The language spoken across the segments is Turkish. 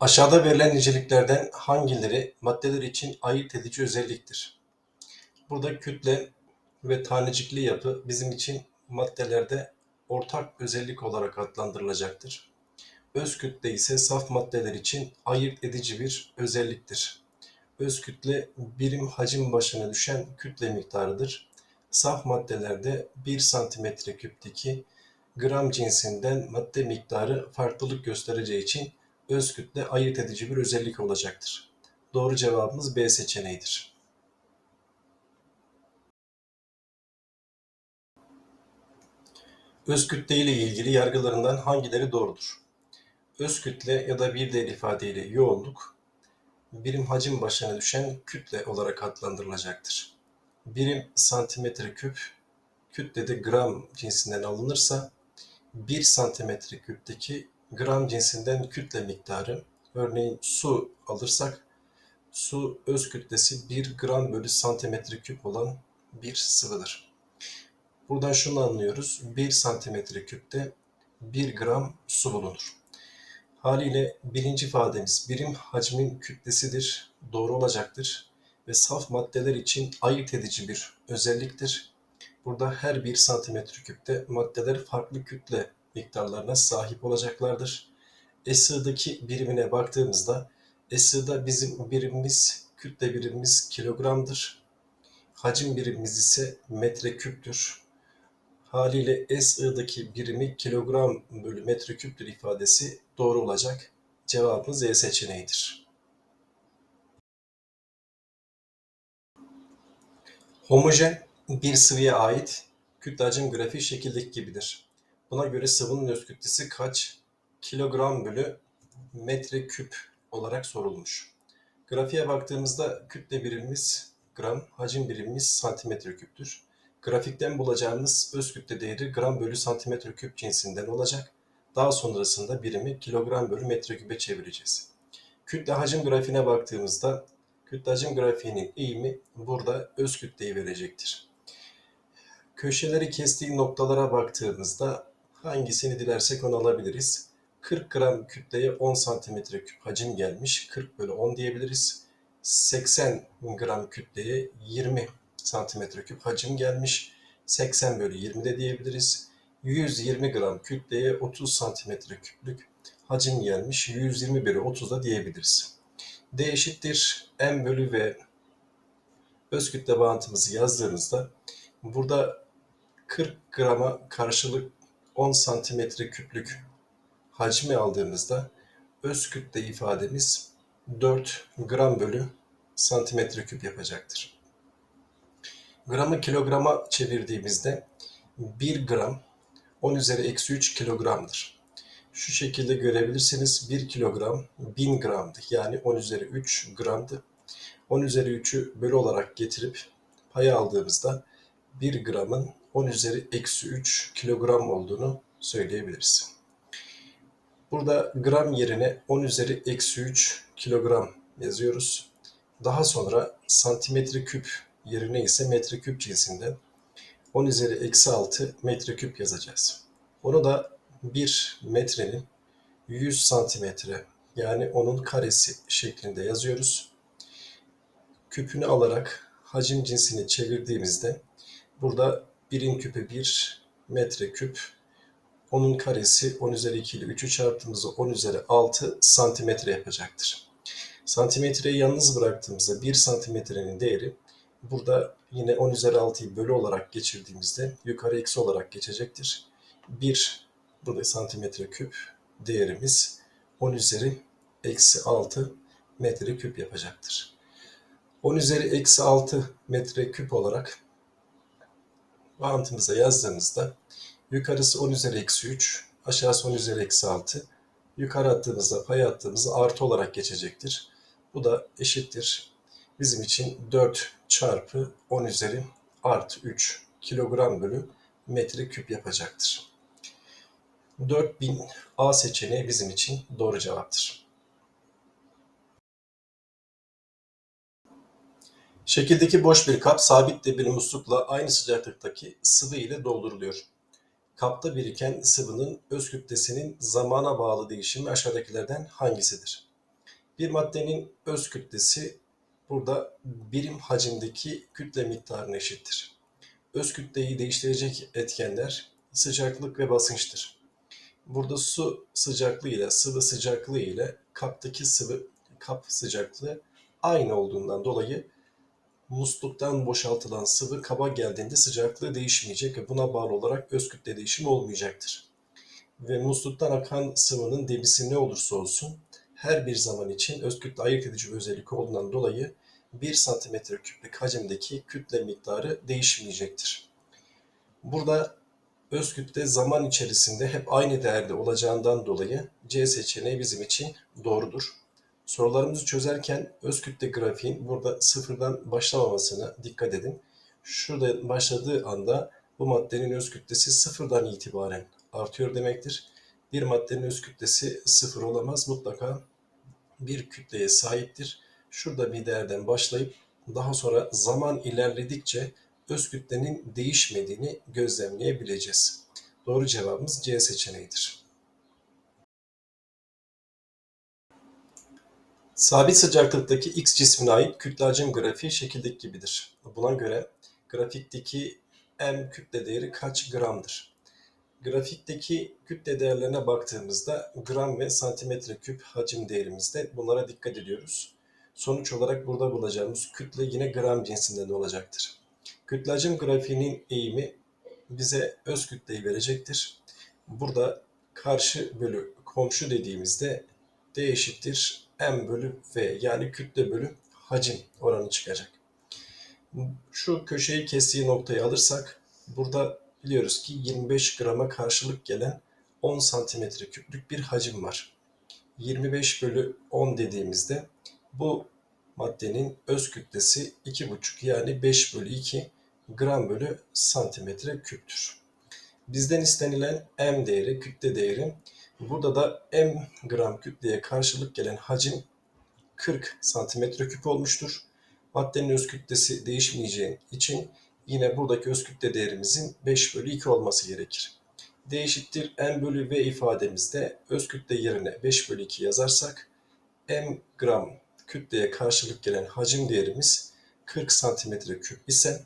Aşağıda verilen niceliklerden hangileri maddeler için ayırt edici özelliktir? Burada kütle ve tanecikli yapı bizim için maddelerde ortak özellik olarak adlandırılacaktır. Öz kütle ise saf maddeler için ayırt edici bir özelliktir. Öz kütle birim hacim başına düşen kütle miktarıdır. Saf maddelerde 1 santimetre küpteki gram cinsinden madde miktarı farklılık göstereceği için öz kütle ayırt edici bir özellik olacaktır. Doğru cevabımız B seçeneğidir. Öz kütle ile ilgili yargılarından hangileri doğrudur? Öz kütle ya da bir diğer ifadeyle yoğunluk, birim hacim başına düşen kütle olarak adlandırılacaktır. Birim santimetre küp, kütlede gram cinsinden alınırsa, 1 santimetre küpteki gram cinsinden kütle miktarı, örneğin su alırsak, su öz kütlesi 1 gram bölü santimetre küp olan bir sıvıdır. Buradan şunu anlıyoruz, 1 santimetre küpte 1 gram su bulunur. Haliyle birinci ifademiz birim hacmin kütlesidir, doğru olacaktır ve saf maddeler için ayırt edici bir özelliktir. Burada her bir santimetre küpte maddeler farklı kütle miktarlarına sahip olacaklardır. SI'daki birimine baktığımızda SI'da bizim birimimiz, kütle birimimiz kilogramdır. Hacim birimimiz ise metreküptür. Haliyle SI'daki birimi kilogram bölü metreküptür ifadesi doğru olacak. Cevabımız E seçeneğidir. Homojen bir sıvıya ait kütle hacim grafiği şekildeki gibidir. Buna göre sıvının öz kütlesi kaç kilogram bölü metreküp olarak sorulmuş. Grafiğe baktığımızda kütle birimimiz gram, hacim birimimiz santimetre küptür. Grafikten bulacağımız öz kütle değeri gram bölü santimetre küp cinsinden olacak. Daha sonrasında birimi kilogram bölü metreküpe çevireceğiz. Kütle hacim grafiğine baktığımızda kütle hacim grafiğinin eğimi burada öz kütleyi verecektir. Köşeleri kestiği noktalara baktığımızda hangisini dilersek onu alabiliriz. 40 gram kütleye 10 santimetre küp hacim gelmiş. 40 bölü 10 diyebiliriz. 80 gram kütleye 20 santimetre küp hacim gelmiş. 80 bölü 20 de diyebiliriz. 120 gram kütleye 30 santimetre küplük hacim gelmiş. 120 bölü 30 da diyebiliriz. D eşittir M bölü V öz kütle bağıntımızı yazdığımızda burada 40 grama karşılık 10 santimetre küplük hacmi aldığımızda öz kütle ifademiz 4 gram bölü santimetre küp yapacaktır. Gramı kilograma çevirdiğimizde 1 gram 10 üzeri eksi 3 kilogramdır. Şu şekilde görebilirsiniz 1 kilogram 1000 gramdı. Yani 10 üzeri 3 gramdı. 10 üzeri 3'ü bölü olarak getirip paya aldığımızda 1 gramın 10 üzeri eksi 3 kilogram olduğunu söyleyebiliriz. Burada gram yerine 10 üzeri eksi 3 kilogram yazıyoruz. Daha sonra santimetre küp yerine ise metreküp cinsinden 10 üzeri eksi 6 metreküp yazacağız. Onu da 1 metrenin 100 santimetre yani onun karesi şeklinde yazıyoruz. Küpünü alarak hacim cinsini çevirdiğimizde burada birin küpü 1 metre küp onun karesi 10 üzeri 2 ile 3'ü çarptığımızda 10 üzeri 6 santimetre yapacaktır. Santimetreyi yalnız bıraktığımızda 1 santimetrenin değeri burada yine 10 üzeri 6'yı bölü olarak geçirdiğimizde yukarı eksi olarak geçecektir. 1 burada santimetre küp değerimiz 10 üzeri eksi 6 metre küp yapacaktır. 10 üzeri eksi 6 metre küp olarak bağıntımıza yazdığımızda yukarısı 10 üzeri eksi 3, aşağısı 10 üzeri eksi 6. Yukarı attığımızda pay attığımızda artı olarak geçecektir. Bu da eşittir. Bizim için 4 çarpı 10 üzeri artı 3 kilogram bölü metre küp yapacaktır. 4000 A seçeneği bizim için doğru cevaptır. Şekildeki boş bir kap sabit bir muslukla aynı sıcaklıktaki sıvı ile dolduruluyor. Kapta biriken sıvının öz kütlesinin zamana bağlı değişimi aşağıdakilerden hangisidir? Bir maddenin öz kütlesi burada birim hacimdeki kütle miktarına eşittir. Öz kütleyi değiştirecek etkenler sıcaklık ve basınçtır. Burada su sıcaklığı ile sıvı sıcaklığı ile kaptaki sıvı kap sıcaklığı aynı olduğundan dolayı musluktan boşaltılan sıvı kaba geldiğinde sıcaklığı değişmeyecek ve buna bağlı olarak öz kütle değişimi olmayacaktır. Ve musluktan akan sıvının debisi ne olursa olsun her bir zaman için öz kütle ayırt edici özellik olduğundan dolayı 1 santimetre küplük hacimdeki kütle miktarı değişmeyecektir. Burada öz kütle zaman içerisinde hep aynı değerde olacağından dolayı C seçeneği bizim için doğrudur. Sorularımızı çözerken öz kütle grafiğin burada sıfırdan başlamamasına dikkat edin. Şurada başladığı anda bu maddenin öz kütlesi sıfırdan itibaren artıyor demektir. Bir maddenin öz kütlesi sıfır olamaz. Mutlaka bir kütleye sahiptir. Şurada bir değerden başlayıp daha sonra zaman ilerledikçe öz kütlenin değişmediğini gözlemleyebileceğiz. Doğru cevabımız C seçeneğidir. Sabit sıcaklıktaki X cismine ait kütle hacim grafiği şekildeki gibidir. Buna göre grafikteki M kütle değeri kaç gramdır? Grafikteki kütle değerlerine baktığımızda gram ve santimetre küp hacim değerimizde bunlara dikkat ediyoruz. Sonuç olarak burada bulacağımız kütle yine gram cinsinden olacaktır. Kütle hacim grafiğinin eğimi bize öz kütleyi verecektir. Burada karşı bölü komşu dediğimizde D eşittir M bölü V yani kütle bölü hacim oranı çıkacak. Şu köşeyi kestiği noktayı alırsak burada biliyoruz ki 25 grama karşılık gelen 10 santimetre küplük bir hacim var. 25 bölü 10 dediğimizde bu maddenin öz kütlesi 2,5 yani 5 bölü 2 gram bölü santimetre küptür. Bizden istenilen M değeri, kütle değeri. Burada da M gram kütleye karşılık gelen hacim 40 santimetre küp olmuştur. Maddenin öz kütlesi değişmeyeceği için yine buradaki öz kütle değerimizin 5 bölü 2 olması gerekir. D eşittir M bölü V ifademizde öz kütle yerine 5 bölü 2 yazarsak M gram kütleye karşılık gelen hacim değerimiz 40 santimetre küp ise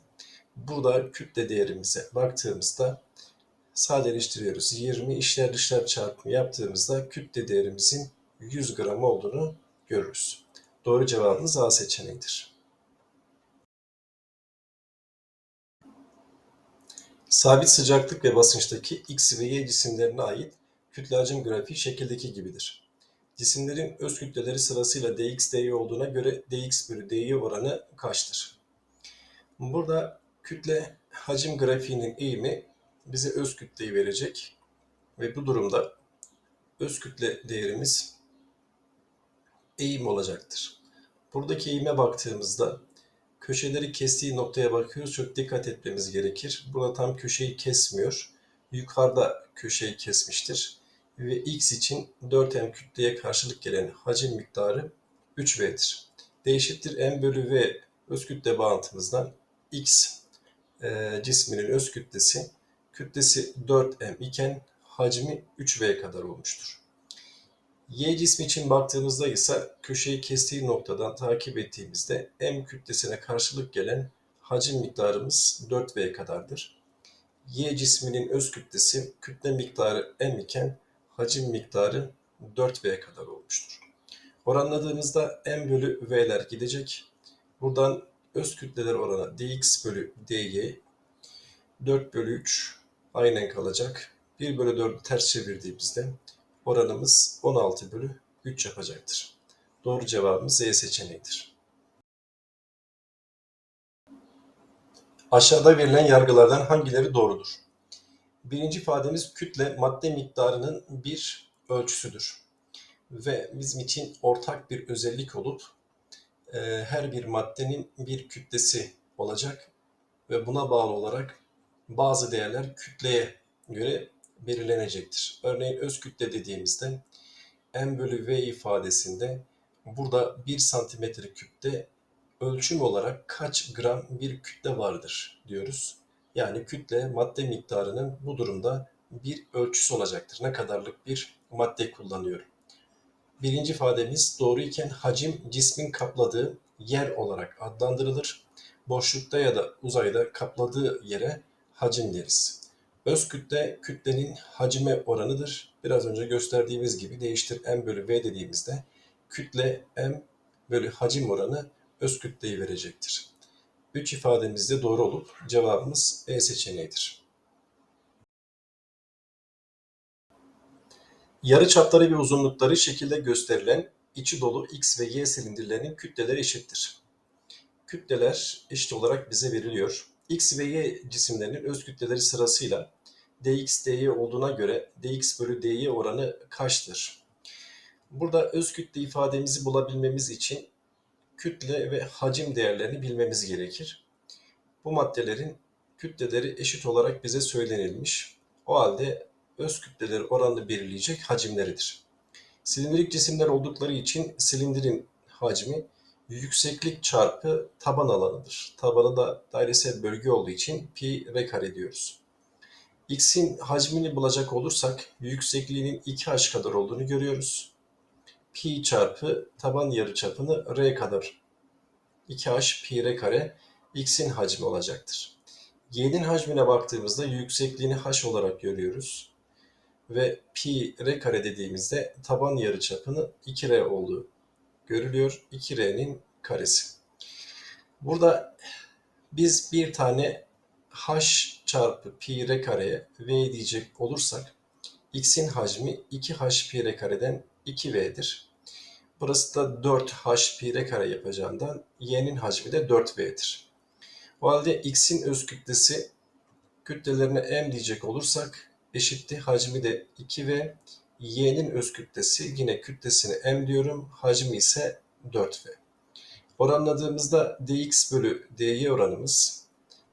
burada kütle değerimize baktığımızda sadeleştiriyoruz. 20 işler dışlar çarpımı yaptığımızda kütle değerimizin 100 gram olduğunu görürüz. Doğru cevabımız A seçeneğidir. Sabit sıcaklık ve basınçtaki X ve Y cisimlerine ait kütle hacim grafiği şekildeki gibidir. Cisimlerin öz kütleleri sırasıyla dx, dy olduğuna göre dx bölü dy oranı kaçtır? Burada kütle hacim grafiğinin eğimi bize öz kütleyi verecek ve bu durumda öz kütle değerimiz eğim olacaktır. Buradaki eğime baktığımızda köşeleri kestiği noktaya bakıyoruz. Çok dikkat etmemiz gerekir. Burada tam köşeyi kesmiyor. Yukarıda köşeyi kesmiştir. Ve x için 4m kütleye karşılık gelen hacim miktarı 3v'dir. D m bölü v öz kütle bağıntımızdan x e, cisminin öz kütlesi kütlesi 4m iken hacmi 3v kadar olmuştur. Y cismi için baktığımızda ise köşeyi kestiği noktadan takip ettiğimizde M kütlesine karşılık gelen hacim miktarımız 4V kadardır. Y cisminin öz kütlesi kütle miktarı M iken hacim miktarı 4V kadar olmuştur. Oranladığımızda M bölü V'ler gidecek. Buradan öz kütleler oranı dx bölü dy 4 bölü 3 aynen kalacak. 1 bölü 4'ü ters çevirdiğimizde oranımız 16 bölü 3 yapacaktır. Doğru cevabımız Z seçeneğidir. Aşağıda verilen yargılardan hangileri doğrudur? Birinci ifademiz kütle madde miktarının bir ölçüsüdür. Ve bizim için ortak bir özellik olup e, her bir maddenin bir kütlesi olacak ve buna bağlı olarak bazı değerler kütleye göre belirlenecektir. Örneğin öz kütle dediğimizde m bölü v ifadesinde burada 1 santimetre küpte ölçüm olarak kaç gram bir kütle vardır diyoruz. Yani kütle madde miktarının bu durumda bir ölçüsü olacaktır. Ne kadarlık bir madde kullanıyorum. birinci ifademiz doğru iken hacim cismin kapladığı yer olarak adlandırılır. Boşlukta ya da uzayda kapladığı yere hacim deriz. Öz kütle kütlenin hacime oranıdır. Biraz önce gösterdiğimiz gibi değiştir m bölü v dediğimizde kütle m bölü hacim oranı öz kütleyi verecektir. 3 ifademiz de doğru olup cevabımız E seçeneğidir. Yarı çapları ve uzunlukları şekilde gösterilen içi dolu X ve Y silindirlerinin kütleleri eşittir. Kütleler eşit olarak bize veriliyor. X ve Y cisimlerinin öz kütleleri sırasıyla dx dy olduğuna göre dx bölü dy oranı kaçtır? Burada öz kütle ifademizi bulabilmemiz için kütle ve hacim değerlerini bilmemiz gerekir. Bu maddelerin kütleleri eşit olarak bize söylenilmiş. O halde öz kütleleri oranını belirleyecek hacimleridir. Silindirik cisimler oldukları için silindirin hacmi yükseklik çarpı taban alanıdır. Tabanı da dairesel bölge olduğu için pi r kare diyoruz. X'in hacmini bulacak olursak yüksekliğinin 2h kadar olduğunu görüyoruz. Pi çarpı taban yarıçapını r kadar 2h pi r kare x'in hacmi olacaktır. Y'nin hacmine baktığımızda yüksekliğini h olarak görüyoruz. Ve pi r kare dediğimizde taban yarıçapını 2r olduğu görülüyor. 2r'nin karesi. Burada biz bir tane h çarpı pi r kareye v diyecek olursak x'in hacmi 2h pi r kareden 2v'dir. Burası da 4h pi r kare yapacağından y'nin hacmi de 4v'dir. O halde x'in öz kütlesi kütlelerine m diyecek olursak eşitti hacmi de 2v. Y'nin öz kütlesi yine kütlesine m diyorum. Hacmi ise 4v. Oranladığımızda dx bölü dy oranımız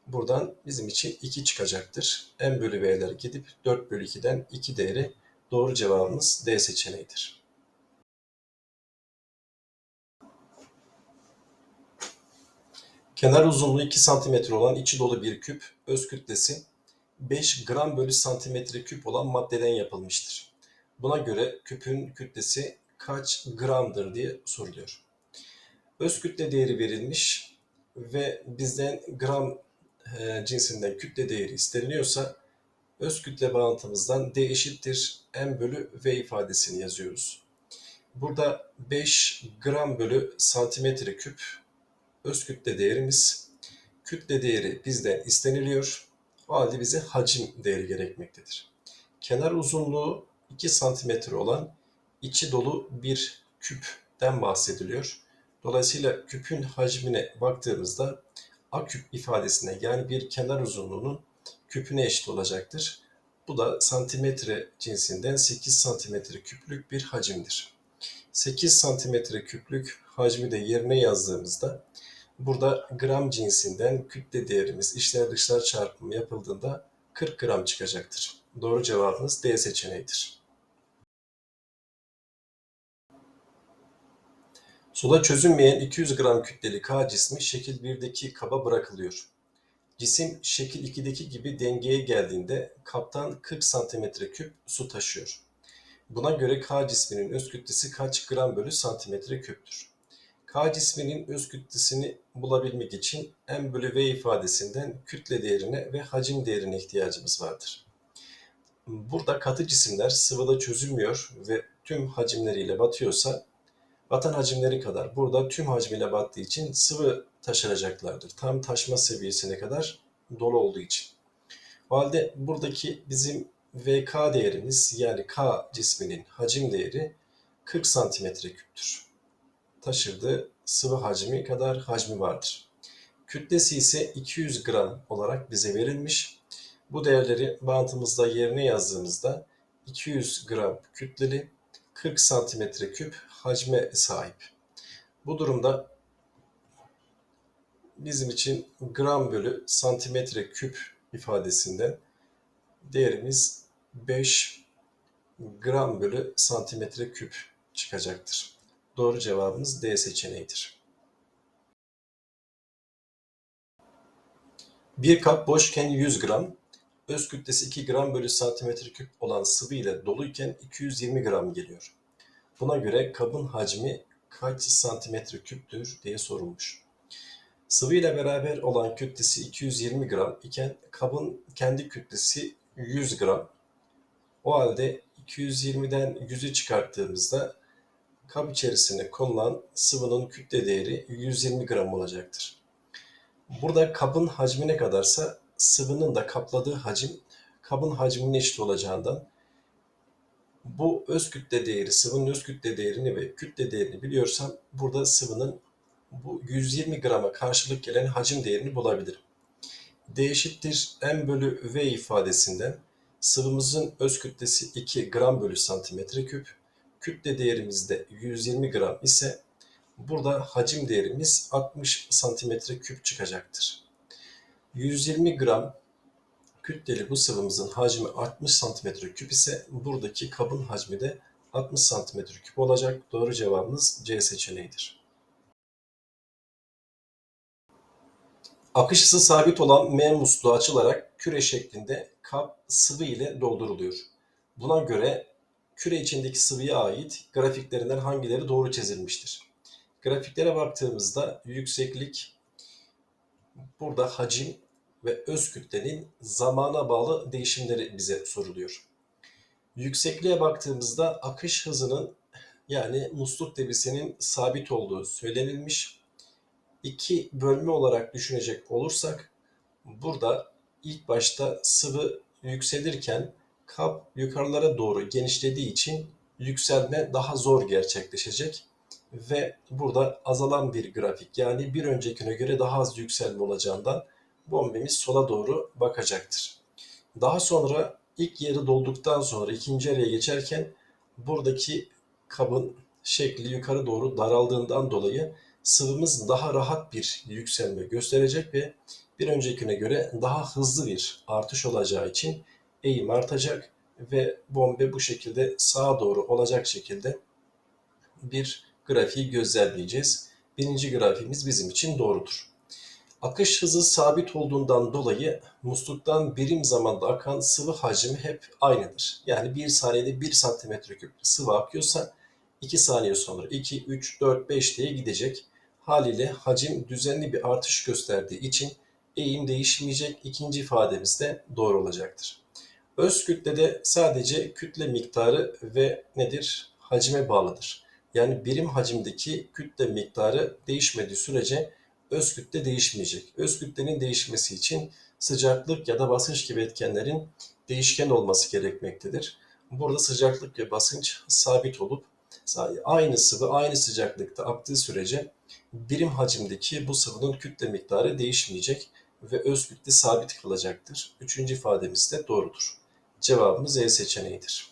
buradan bizim için 2 çıkacaktır. m bölü v'ler gidip 4 bölü 2'den 2 değeri doğru cevabımız D seçeneğidir. Kenar uzunluğu 2 cm olan içi dolu bir küp, öz kütlesi 5 gram bölü santimetre küp olan maddeden yapılmıştır. Buna göre küpün kütlesi kaç gramdır diye soruluyor. Öz kütle değeri verilmiş ve bizden gram e, cinsinden kütle değeri isteniliyorsa öz kütle bağıntımızdan D eşittir m bölü v ifadesini yazıyoruz. Burada 5 gram bölü santimetre küp öz kütle değerimiz. Kütle değeri bizden isteniliyor. O halde bize hacim değeri gerekmektedir. Kenar uzunluğu 2 santimetre olan içi dolu bir küpten bahsediliyor. Dolayısıyla küpün hacmine baktığımızda A küp ifadesine yani bir kenar uzunluğunun küpüne eşit olacaktır. Bu da santimetre cinsinden 8 santimetre küplük bir hacimdir. 8 santimetre küplük hacmi de yerine yazdığımızda burada gram cinsinden kütle değerimiz içler dışlar çarpımı yapıldığında 40 gram çıkacaktır. Doğru cevabımız D seçeneğidir. Suda çözünmeyen 200 gram kütleli K cismi şekil 1'deki kaba bırakılıyor. Cisim şekil 2'deki gibi dengeye geldiğinde kaptan 40 cm küp su taşıyor. Buna göre K cisminin öz kütlesi kaç gram bölü santimetre küptür? K cisminin öz kütlesini bulabilmek için M bölü V ifadesinden kütle değerine ve hacim değerine ihtiyacımız vardır. Burada katı cisimler sıvıda çözülmüyor ve tüm hacimleriyle batıyorsa batan hacimleri kadar burada tüm hacmiyle battığı için sıvı taşıracaklardır. Tam taşma seviyesine kadar dolu olduğu için. O halde buradaki bizim VK değerimiz yani K cisminin hacim değeri 40 santimetre küptür. Taşırdığı sıvı hacmi kadar hacmi vardır. Kütlesi ise 200 gram olarak bize verilmiş. Bu değerleri bantımızda yerine yazdığımızda 200 gram kütleli 40 santimetre küp hacme sahip. Bu durumda bizim için gram bölü santimetre küp ifadesinde değerimiz 5 gram bölü santimetre küp çıkacaktır. Doğru cevabımız D seçeneğidir. Bir kap boşken 100 gram, öz kütlesi 2 gram bölü santimetre küp olan sıvı ile doluyken 220 gram geliyor. Buna göre kabın hacmi kaç santimetre küptür diye sorulmuş. Sıvı ile beraber olan kütlesi 220 gram iken kabın kendi kütlesi 100 gram. O halde 220'den 100'ü çıkarttığımızda kap içerisine konulan sıvının kütle değeri 120 gram olacaktır. Burada kabın hacmi ne kadarsa sıvının da kapladığı hacim kabın hacmine eşit olacağından bu öz kütle değeri, sıvının öz kütle değerini ve kütle değerini biliyorsam burada sıvının bu 120 grama karşılık gelen hacim değerini bulabilirim. D eşittir m bölü v ifadesinden sıvımızın öz kütlesi 2 gram bölü santimetre küp, kütle değerimiz de 120 gram ise burada hacim değerimiz 60 santimetre küp çıkacaktır. 120 gram kütleli bu sıvımızın hacmi 60 santimetre küp ise buradaki kabın hacmi de 60 santimetre küp olacak. Doğru cevabımız C seçeneğidir. Akış hızı sabit olan M musluğu açılarak küre şeklinde kap sıvı ile dolduruluyor. Buna göre küre içindeki sıvıya ait grafiklerinden hangileri doğru çizilmiştir? Grafiklere baktığımızda yükseklik, burada hacim ve öz kütlenin zamana bağlı değişimleri bize soruluyor. Yüksekliğe baktığımızda akış hızının yani musluk debisinin sabit olduğu söylenilmiş. İki bölme olarak düşünecek olursak burada ilk başta sıvı yükselirken kap yukarılara doğru genişlediği için yükselme daha zor gerçekleşecek ve burada azalan bir grafik yani bir öncekine göre daha az yükselme olacağından bombemiz sola doğru bakacaktır. Daha sonra ilk yarı dolduktan sonra ikinci yarıya geçerken buradaki kabın şekli yukarı doğru daraldığından dolayı sıvımız daha rahat bir yükselme gösterecek ve bir öncekine göre daha hızlı bir artış olacağı için eğim artacak ve bombe bu şekilde sağa doğru olacak şekilde bir grafiği gözlemleyeceğiz. Birinci grafiğimiz bizim için doğrudur. Akış hızı sabit olduğundan dolayı musluktan birim zamanda akan sıvı hacmi hep aynıdır. Yani 1 saniyede 1 santimetre küp sıvı akıyorsa 2 saniye sonra 2, 3, 4, 5 diye gidecek. Haliyle hacim düzenli bir artış gösterdiği için eğim değişmeyecek. İkinci ifademiz de doğru olacaktır. Öz kütlede sadece kütle miktarı ve nedir? Hacime bağlıdır. Yani birim hacimdeki kütle miktarı değişmediği sürece öz kütle değişmeyecek. Öz kütlenin değişmesi için sıcaklık ya da basınç gibi etkenlerin değişken olması gerekmektedir. Burada sıcaklık ve basınç sabit olup aynı sıvı aynı sıcaklıkta aktığı sürece birim hacimdeki bu sıvının kütle miktarı değişmeyecek ve öz kütle sabit kalacaktır. Üçüncü ifademiz de doğrudur. Cevabımız E seçeneğidir.